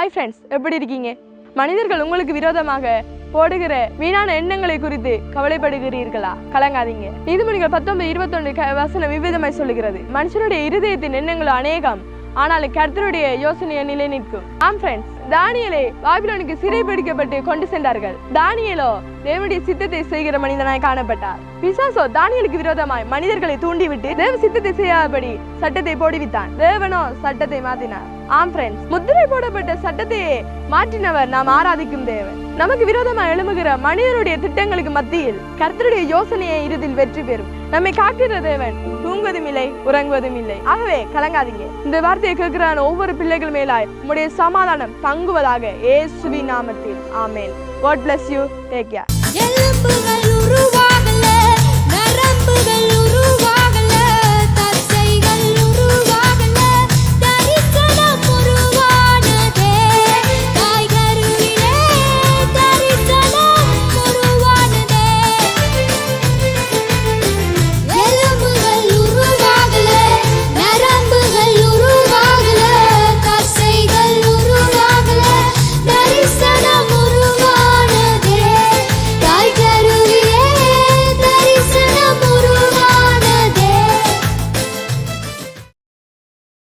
Hi friends எப்படி இருக்கீங்க? மனிதர்கள் உங்களுக்கு விரோதமாக போடுகிற வீணான எண்ணங்களை குறித்து கவலைப்படுகிறீர்களா? கலங்காதீங்க. நீதிமொழிகள் பத்தொன்பது இருபத்தொன்று க- வசனம் விவிதமாய் சொல்லுகிறது. மனுஷனுடைய இருதயத்தின் எண்ணங்கள் அநேகம் ஆனாலும் கர்த்தருடைய யோசனையை நிலை நிற்கும். ஆம் ஃப்ரெண்ட்ஸ் தானியலை பாபிலோனுக்கு சிறை பிடிக்கப்பட்டு கொண்டு சென்றார்கள். தானியலோ தேவனுடைய சித்தத்தை செய்கிற மனிதனாய் காணப்பட்டார். பிசாசோ தானியலுக்கு விரோதமாய் மனிதர்களை தூண்டிவிட்டு தேவ சித்தத்தை செய்யாதபடி சட்டத்தை போடுவித்தான். தேவனோ சட்டத்தை மாத்தினார் ஆம் ஃப்ரெண்ட்ஸ் முத்திரை போடப்பட்ட சட்டத்தையே மாற்றினவர் நாம் ஆராதிக்கும் தேவன். நமக்கு விரோதமாக எழும்புகிற மனிதனுடைய திட்டங்களுக்கு மத்தியில் கர்த்தருடைய யோசனையை இறுதியில் வெற்றி பெறும். நம்மை காக்கிற தேவன் தூங்குவதும் இல்லை உறங்குவதும் இல்லை ஆகவே கலங்காதீங்க. இந்த வார்த்தையை கேட்கிறான ஒவ்வொரு பிள்ளைகள் மேலாய். உங்களுடைய சமாதானம் தங்குவதாக ஏசுவி நாமத்தில். ஆமேன். God bless you take care